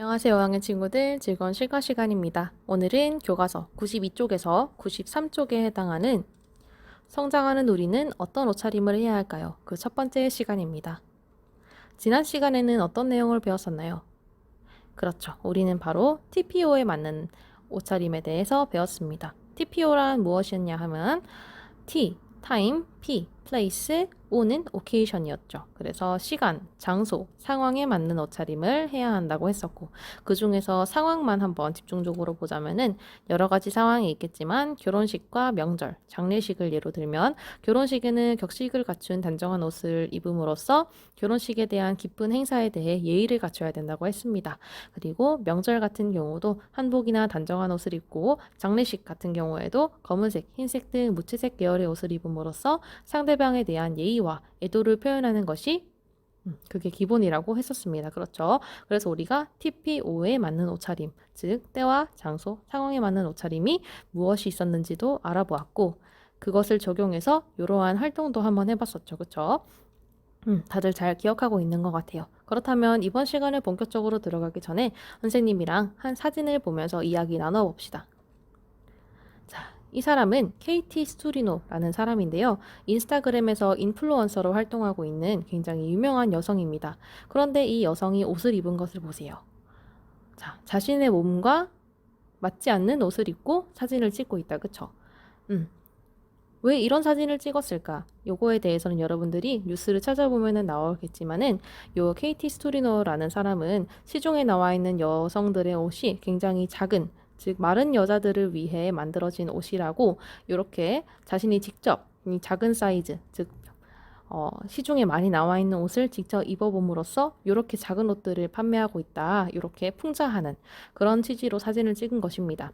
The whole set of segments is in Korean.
안녕하세요, 5학년 친구들. 즐거운 실과 시간입니다. 오늘은 교과서 92쪽에서 93쪽에 해당하는 성장하는 우리는 어떤 옷차림을 해야 할까요? 그 첫 번째 시간입니다. 지난 시간에는 어떤 내용을 배웠었나요? 그렇죠. 우리는 바로 TPO에 맞는 옷차림에 대해서 배웠습니다. TPO란 무엇이었냐 하면 T, time, P, place, O는 occasion이었죠. 그래서 시간, 장소, 상황에 맞는 옷차림을 해야 한다고 했었고 그 중에서 상황만 한번 집중적으로 보자면은 여러 가지 상황이 있겠지만 결혼식과 명절, 장례식을 예로 들면 결혼식에는 격식을 갖춘 단정한 옷을 입음으로써 결혼식에 대한 기쁜 행사에 대해 예의를 갖춰야 된다고 했습니다. 그리고 명절 같은 경우도 한복이나 단정한 옷을 입고 장례식 같은 경우에도 검은색, 흰색 등 무채색 계열의 옷을 입음으로써 상대방에 대한 예의와 애도를 표현하는 것이 음, 그게 기본이라고 했었습니다. 그렇죠. 그래서 우리가 TPO에 맞는 옷차림, 즉 때와 장소, 상황에 맞는 옷차림이 무엇이 있었는지도 알아보았고 그것을 적용해서 이러한 활동도 한번 해봤었죠. 그렇죠? 음, 다들 잘 기억하고 있는 것 같아요. 그렇다면 이번 시간에 본격적으로 들어가기 전에 선생님이랑 한 사진을 보면서 이야기 나눠봅시다. 자, 이 사람은 KT 스투리노라는 사람인데요. 인스타그램에서 인플루언서로 활동하고 있는 굉장히 유명한 여성입니다. 그런데 이 여성이 옷을 입은 것을 보세요. 자, 자신의 몸과 맞지 않는 옷을 입고 사진을 찍고 있다. 그쵸? 음. 왜 이런 사진을 찍었을까? 요거에 대해서는 여러분들이 뉴스를 찾아보면 나오겠지만은 요 KT 스토리노라는 사람은 시중에 나와 있는 여성들의 옷이 굉장히 작은 즉 마른 여자들을 위해 만들어진 옷이라고 이렇게 자신이 직접 이 작은 사이즈 즉 어, 시중에 많이 나와 있는 옷을 직접 입어봄으로써 이렇게 작은 옷들을 판매하고 있다. 이렇게 풍자하는 그런 취지로 사진을 찍은 것입니다.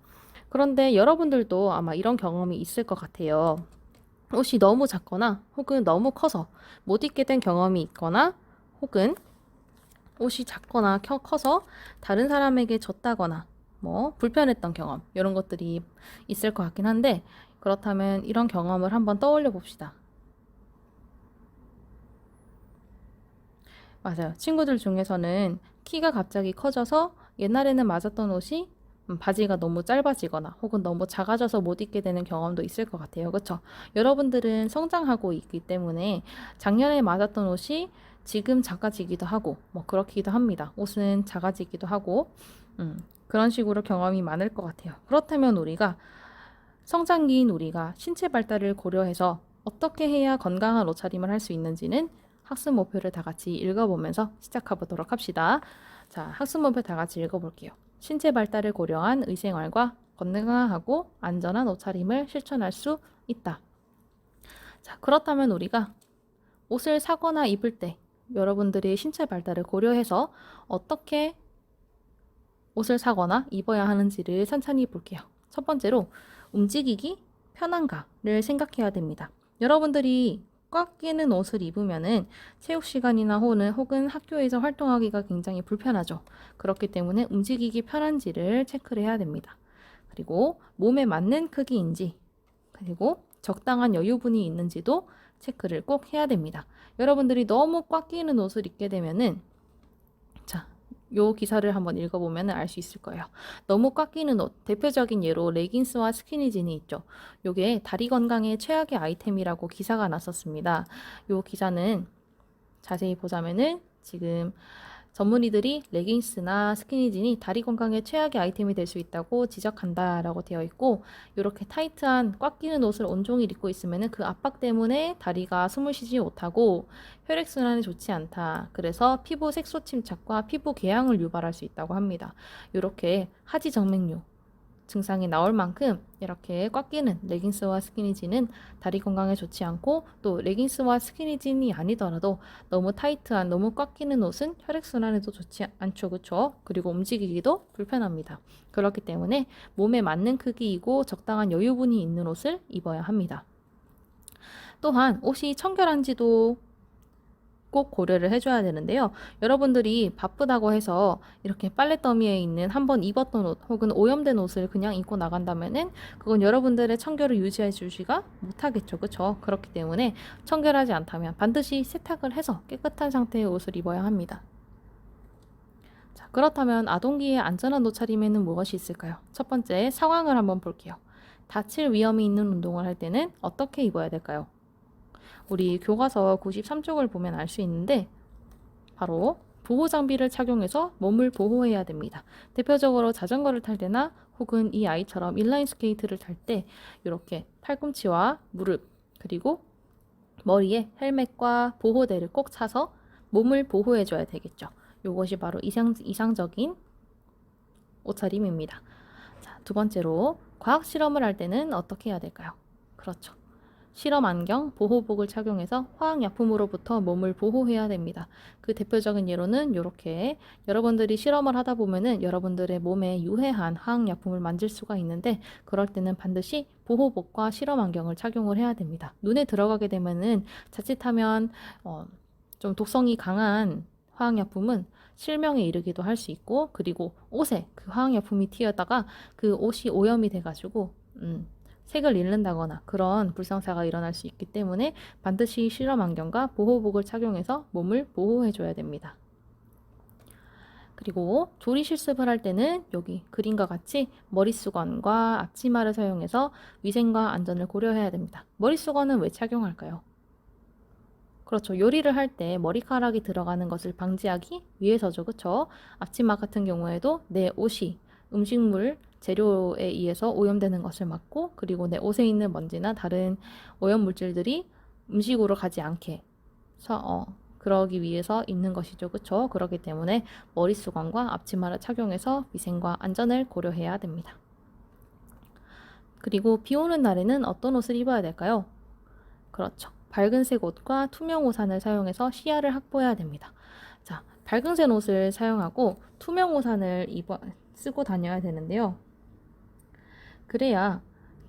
그런데 여러분들도 아마 이런 경험이 있을 것 같아요. 옷이 너무 작거나 혹은 너무 커서 못 입게 된 경험이 있거나 혹은 옷이 작거나 켜- 커서 다른 사람에게 졌다거나 뭐 불편했던 경험 이런 것들이 있을 것 같긴 한데 그렇다면 이런 경험을 한번 떠올려 봅시다. 맞아요. 친구들 중에서는 키가 갑자기 커져서 옛날에는 맞았던 옷이 음, 바지가 너무 짧아지거나 혹은 너무 작아져서 못 입게 되는 경험도 있을 것 같아요. 그렇죠? 여러분들은 성장하고 있기 때문에 작년에 맞았던 옷이 지금 작아지기도 하고 뭐 그렇기도 합니다. 옷은 작아지기도 하고 음, 그런 식으로 경험이 많을 것 같아요. 그렇다면 우리가 성장기인 우리가 신체 발달을 고려해서 어떻게 해야 건강한 옷차림을 할 수 있는지는 학습 목표를 다 같이 읽어보면서 시작해보도록 합시다. 자, 학습 목표 다 같이 읽어볼게요. 신체 발달을 고려한 의생활과 건강하고 안전한 옷차림을 실천할 수 있다. 자, 그렇다면 우리가 옷을 사거나 입을 때 여러분들이 신체 발달을 고려해서 어떻게 옷을 사거나 입어야 하는지를 천천히 볼게요. 첫 번째로 움직이기 편한가를 생각해야 됩니다. 여러분들이 꽉 끼는 옷을 입으면은 체육 시간이나 혹은, 혹은 학교에서 활동하기가 굉장히 불편하죠. 그렇기 때문에 움직이기 편한지를 체크를 해야 됩니다. 그리고 몸에 맞는 크기인지, 그리고 적당한 여유분이 있는지도 체크를 꼭 해야 됩니다. 여러분들이 너무 꽉 끼는 옷을 입게 되면은 자, 요 기사를 한번 읽어보면 알 수 있을 거예요. 너무 꽉 끼는 옷, 대표적인 예로 레깅스와 스키니진이 있죠. 요게 다리 건강에 최악의 아이템이라고 기사가 났었습니다. 요 기사는 자세히 보자면은 지금 전문의들이 레깅스나 스키니진이 다리 건강에 최악의 아이템이 될 수 있다고 지적한다라고 되어 있고 이렇게 타이트한 꽉 끼는 옷을 온종일 입고 있으면은 그 압박 때문에 다리가 숨을 쉬지 못하고 혈액 순환이 좋지 않다. 그래서 피부 색소 침착과 피부 궤양을 유발할 수 있다고 합니다. 이렇게 하지 정맥류 증상이 나올 만큼 이렇게 꽉 끼는 레깅스와 스키니진은 다리 건강에 좋지 않고 또 레깅스와 스키니진이 아니더라도 너무 타이트한 너무 꽉 끼는 옷은 혈액순환에도 좋지 않죠. 그쵸? 그리고 움직이기도 불편합니다. 그렇기 때문에 몸에 맞는 크기이고 적당한 여유분이 있는 옷을 입어야 합니다. 또한 옷이 청결한지도 꼭 고려를 해줘야 되는데요. 여러분들이 바쁘다고 해서 이렇게 빨래 더미에 있는 한 번 입었던 옷 혹은 오염된 옷을 그냥 입고 나간다면은 그건 여러분들의 청결을 유지해 주시가 못하겠죠. 그쵸? 그렇기 때문에 청결하지 않다면 반드시 세탁을 해서 깨끗한 상태의 옷을 입어야 합니다. 자, 그렇다면 아동기의 안전한 옷차림에는 무엇이 있을까요? 첫 번째, 상황을 한번 볼게요. 다칠 위험이 있는 운동을 할 때는 어떻게 입어야 될까요? 우리 교과서 93쪽을 보면 알 수 있는데 바로 보호 장비를 착용해서 몸을 보호해야 됩니다. 대표적으로 자전거를 탈 때나 혹은 이 아이처럼 인라인 스케이트를 탈 때 이렇게 팔꿈치와 무릎 그리고 머리에 헬멧과 보호대를 꼭 차서 몸을 보호해 줘야 되겠죠. 이것이 바로 이상, 이상적인 옷차림입니다. 자, 두 번째로 과학 실험을 할 때는 어떻게 해야 될까요? 그렇죠. 실험 안경, 보호복을 착용해서 화학약품으로부터 몸을 보호해야 됩니다. 그 대표적인 예로는 이렇게 여러분들이 실험을 하다 보면은 여러분들의 몸에 유해한 화학약품을 만질 수가 있는데 그럴 때는 반드시 보호복과 실험 안경을 착용을 해야 됩니다. 눈에 들어가게 되면은 자칫하면 어, 좀 독성이 강한 화학약품은 실명에 이르기도 할 수 있고 그리고 옷에 그 화학약품이 튀어다가 그 옷이 오염이 돼가지고 음, 색을 잃는다거나 그런 불상사가 일어날 수 있기 때문에 반드시 실험 안경과 보호복을 착용해서 몸을 보호해줘야 됩니다. 그리고 조리 실습을 할 때는 여기 그림과 같이 머리수건과 앞치마를 사용해서 위생과 안전을 고려해야 됩니다. 머리수건은 왜 착용할까요? 그렇죠. 요리를 할 때 머리카락이 들어가는 것을 방지하기 위해서죠. 그렇죠? 앞치마 같은 경우에도 내 옷이 음식물 재료에 의해서 오염되는 것을 막고 그리고 내 옷에 있는 먼지나 다른 오염 물질들이 음식으로 가지 않게 서, 어, 그러기 위해서 입는 것이죠. 그렇죠? 그렇기 때문에 머리 수건과 앞치마를 착용해서 위생과 안전을 고려해야 됩니다. 그리고 비 오는 날에는 어떤 옷을 입어야 될까요? 그렇죠. 밝은색 옷과 투명 우산을 사용해서 시야를 확보해야 됩니다. 자, 밝은색 옷을 사용하고 투명 우산을 입어, 쓰고 다녀야 되는데요. 그래야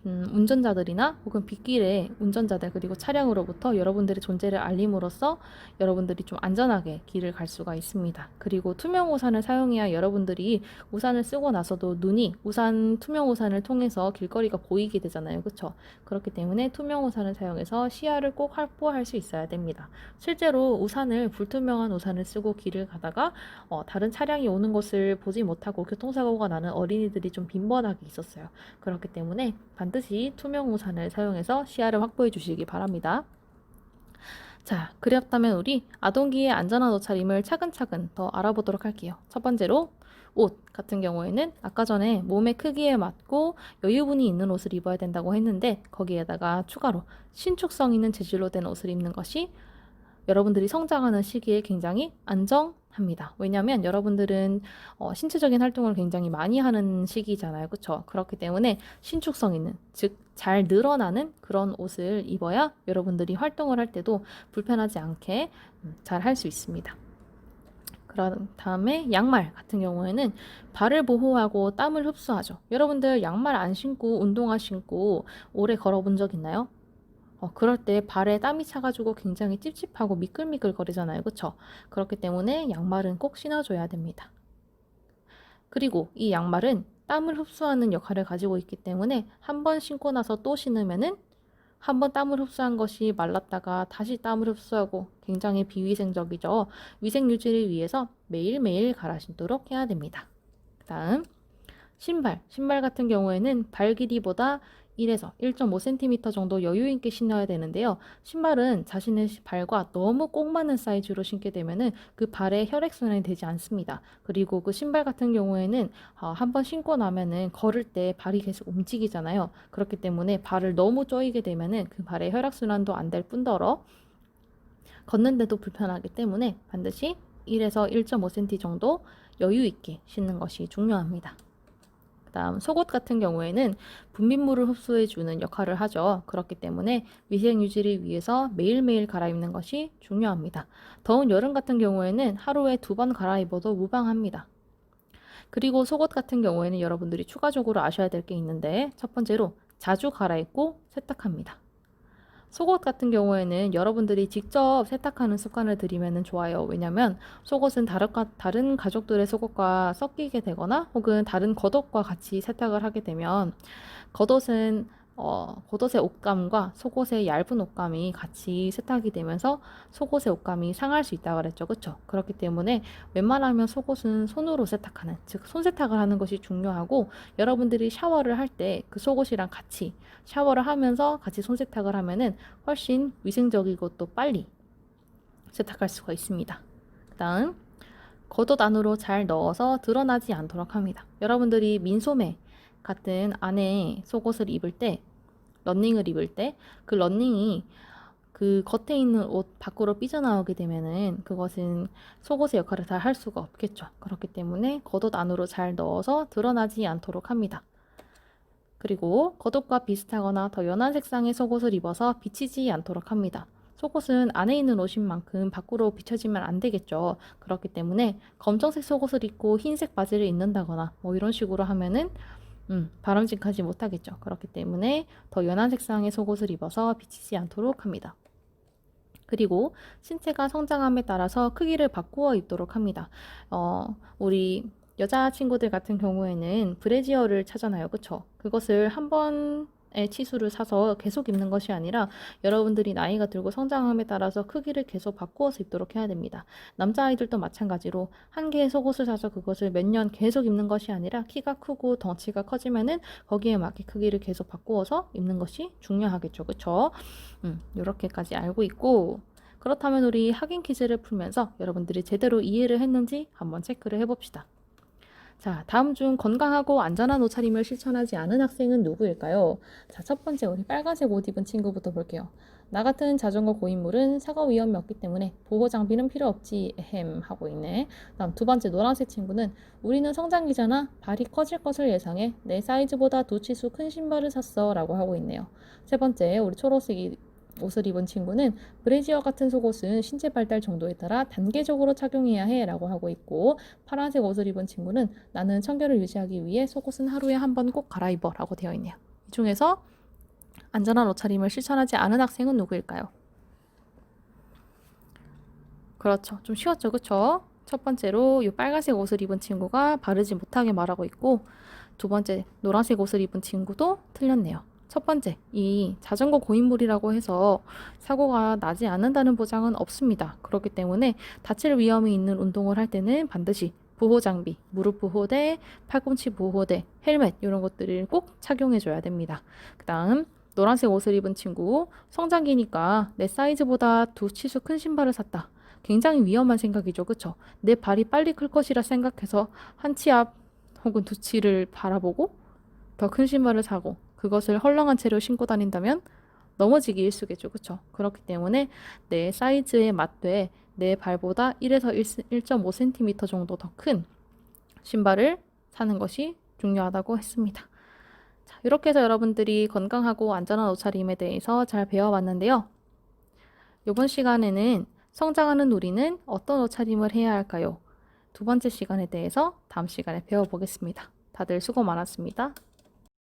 음, 운전자들이나 혹은 빗길에 운전자들 그리고 차량으로부터 여러분들의 존재를 알림으로써 여러분들이 좀 안전하게 길을 갈 수가 있습니다. 그리고 투명 우산을 사용해야 여러분들이 우산을 쓰고 나서도 눈이 우산 투명 우산을 통해서 길거리가 보이게 되잖아요. 그렇죠? 그렇기 때문에 투명 우산을 사용해서 시야를 꼭 확보할 수 있어야 됩니다. 실제로 우산을 불투명한 우산을 쓰고 길을 가다가 어, 다른 차량이 오는 것을 보지 못하고 교통사고가 나는 어린이들이 좀 빈번하게 있었어요. 그렇기 때문에 반드시 투명 우산을 사용해서 시야를 확보해 주시기 바랍니다. 자, 그렇다면 우리 아동기의 안전한 옷차림을 차근차근 더 알아보도록 할게요. 첫 번째로 옷 같은 경우에는 아까 전에 몸의 크기에 맞고 여유분이 있는 옷을 입어야 된다고 했는데 거기에다가 추가로 신축성 있는 재질로 된 옷을 입는 것이 여러분들이 성장하는 시기에 굉장히 안정합니다. 왜냐하면 여러분들은 어, 신체적인 활동을 굉장히 많이 하는 시기잖아요. 그렇죠? 그렇기 때문에 신축성 있는, 즉 잘 늘어나는 그런 옷을 입어야 여러분들이 활동을 할 때도 불편하지 않게 음, 잘할 수 있습니다. 그런 다음에 양말 같은 경우에는 발을 보호하고 땀을 흡수하죠. 여러분들 양말 안 신고 운동화 신고 오래 걸어본 적 있나요? 어, 그럴 때 발에 땀이 차가지고 굉장히 찝찝하고 미끌미끌 거리잖아요. 그쵸? 그렇기 때문에 양말은 꼭 신어줘야 됩니다. 그리고 이 양말은 땀을 흡수하는 역할을 가지고 있기 때문에 한 번 신고 나서 또 신으면은 한 번 땀을 흡수한 것이 말랐다가 다시 땀을 흡수하고 굉장히 비위생적이죠. 위생 유지를 위해서 매일매일 갈아 신도록 해야 됩니다. 그 다음, 신발. 신발 같은 경우에는 발 길이보다 1에서 1.5cm 정도 여유 있게 신어야 되는데요. 신발은 자신의 발과 너무 꼭 맞는 사이즈로 신게 되면은 그 발에 혈액순환이 되지 않습니다. 그리고 그 신발 같은 경우에는 어, 한번 신고 나면은 걸을 때 발이 계속 움직이잖아요. 그렇기 때문에 발을 너무 쪼이게 되면은 그 발에 혈액순환도 안 될 뿐더러 걷는데도 불편하기 때문에 반드시 1에서 1.5cm 정도 여유 있게 신는 것이 중요합니다. 그다음 속옷 같은 경우에는 분비물을 흡수해 주는 역할을 하죠. 그렇기 때문에 위생 유지를 위해서 매일매일 갈아입는 것이 중요합니다. 더운 여름 같은 경우에는 하루에 두 번 갈아입어도 무방합니다. 그리고 속옷 같은 경우에는 여러분들이 추가적으로 아셔야 될 게 있는데 첫 번째로 자주 갈아입고 세탁합니다. 속옷 같은 경우에는 여러분들이 직접 세탁하는 습관을 들이면 좋아요. 왜냐면 속옷은 다른, 다른 가족들의 속옷과 섞이게 되거나 혹은 다른 겉옷과 같이 세탁을 하게 되면 겉옷은 어, 겉옷의 옷감과 속옷의 얇은 옷감이 같이 세탁이 되면서 속옷의 옷감이 상할 수 있다고 그랬죠. 그렇죠? 그렇기 때문에 웬만하면 속옷은 손으로 세탁하는, 즉 손세탁을 하는 것이 중요하고 여러분들이 샤워를 할 때 그 속옷이랑 같이 샤워를 하면서 같이 손세탁을 하면은 훨씬 위생적이고 또 빨리 세탁할 수가 있습니다. 그다음 겉옷 안으로 잘 넣어서 드러나지 않도록 합니다. 여러분들이 민소매 같은 안에 속옷을 입을 때, 런닝을 입을 때, 그 런닝이 그 겉에 있는 옷 밖으로 삐져나오게 되면은 그것은 속옷의 역할을 다할 수가 없겠죠. 그렇기 때문에 겉옷 안으로 잘 넣어서 드러나지 않도록 합니다. 그리고 겉옷과 비슷하거나 더 연한 색상의 속옷을 입어서 비치지 않도록 합니다. 속옷은 안에 있는 옷인 만큼 밖으로 비춰지면 안 되겠죠. 그렇기 때문에 검정색 속옷을 입고 흰색 바지를 입는다거나 뭐 이런 식으로 하면은 음, 바람직하지 못하겠죠. 그렇기 때문에 더 연한 색상의 속옷을 입어서 비치지 않도록 합니다. 그리고 신체가 성장함에 따라서 크기를 바꾸어 입도록 합니다. 어, 우리 여자 친구들 같은 경우에는 브래지어를 차잖아요. 그쵸? 그것을 한번 의 치수를 사서 계속 입는 것이 아니라 여러분들이 나이가 들고 성장함에 따라서 크기를 계속 바꾸어서 입도록 해야 됩니다. 남자아이들도 마찬가지로 한 개의 속옷을 사서 그것을 몇 년 계속 입는 것이 아니라 키가 크고 덩치가 커지면은 거기에 맞게 크기를 계속 바꾸어서 입는 것이 중요하겠죠. 그쵸? 음, 이렇게까지 알고 있고 그렇다면 우리 확인 퀴즈를 풀면서 여러분들이 제대로 이해를 했는지 한번 체크를 해봅시다. 자, 다음 중 건강하고 안전한 옷차림을 실천하지 않은 학생은 누구일까요? 자, 첫 번째 우리 빨간색 옷 입은 친구부터 볼게요. 나 같은 자전거 고인물은 사고 위험이 없기 때문에 보호 장비는 필요 없지 햄 하고 있네. 다음 두 번째 노란색 친구는 우리는 성장기잖아. 발이 커질 것을 예상해 내 사이즈보다 두 치수 큰 신발을 샀어라고 하고 있네요. 세 번째 우리 초록색 옷을 입은 친구는 브래지어 같은 속옷은 신체 발달 정도에 따라 단계적으로 착용해야 해 라고 하고 있고 파란색 옷을 입은 친구는 나는 청결을 유지하기 위해 속옷은 하루에 한 번 꼭 갈아입어 라고 되어 있네요. 이 중에서 안전한 옷차림을 실천하지 않은 학생은 누구일까요? 그렇죠. 좀 쉬웠죠. 그쵸? 첫 번째로 이 빨간색 옷을 입은 친구가 바르지 못하게 말하고 있고 두 번째 노란색 옷을 입은 친구도 틀렸네요. 첫 번째, 이 자전거 고인물이라고 해서 사고가 나지 않는다는 보장은 없습니다. 그렇기 때문에 다칠 위험이 있는 운동을 할 때는 반드시 보호 장비, 무릎 보호대, 팔꿈치 보호대, 헬멧 이런 것들을 꼭 착용해 줘야 됩니다. 그다음 노란색 옷을 입은 친구 성장기니까 내 사이즈보다 두 치수 큰 신발을 샀다. 굉장히 위험한 생각이죠. 그쵸? 내 발이 빨리 클 것이라 생각해서 한 치 앞 혹은 두 치를 바라보고 더 큰 신발을 사고 그것을 헐렁한 채로 신고 다닌다면 넘어지기 일쑤겠죠. 그쵸? 그렇기 때문에 내 사이즈에 맞되 내 발보다 1에서 1.5cm 정도 더 큰 신발을 사는 것이 중요하다고 했습니다. 자, 이렇게 해서 여러분들이 건강하고 안전한 옷차림에 대해서 잘 배워봤는데요. 이번 시간에는 성장하는 우리는 어떤 옷차림을 해야 할까요? 두 번째 시간에 대해서 다음 시간에 배워보겠습니다. 다들 수고 많았습니다.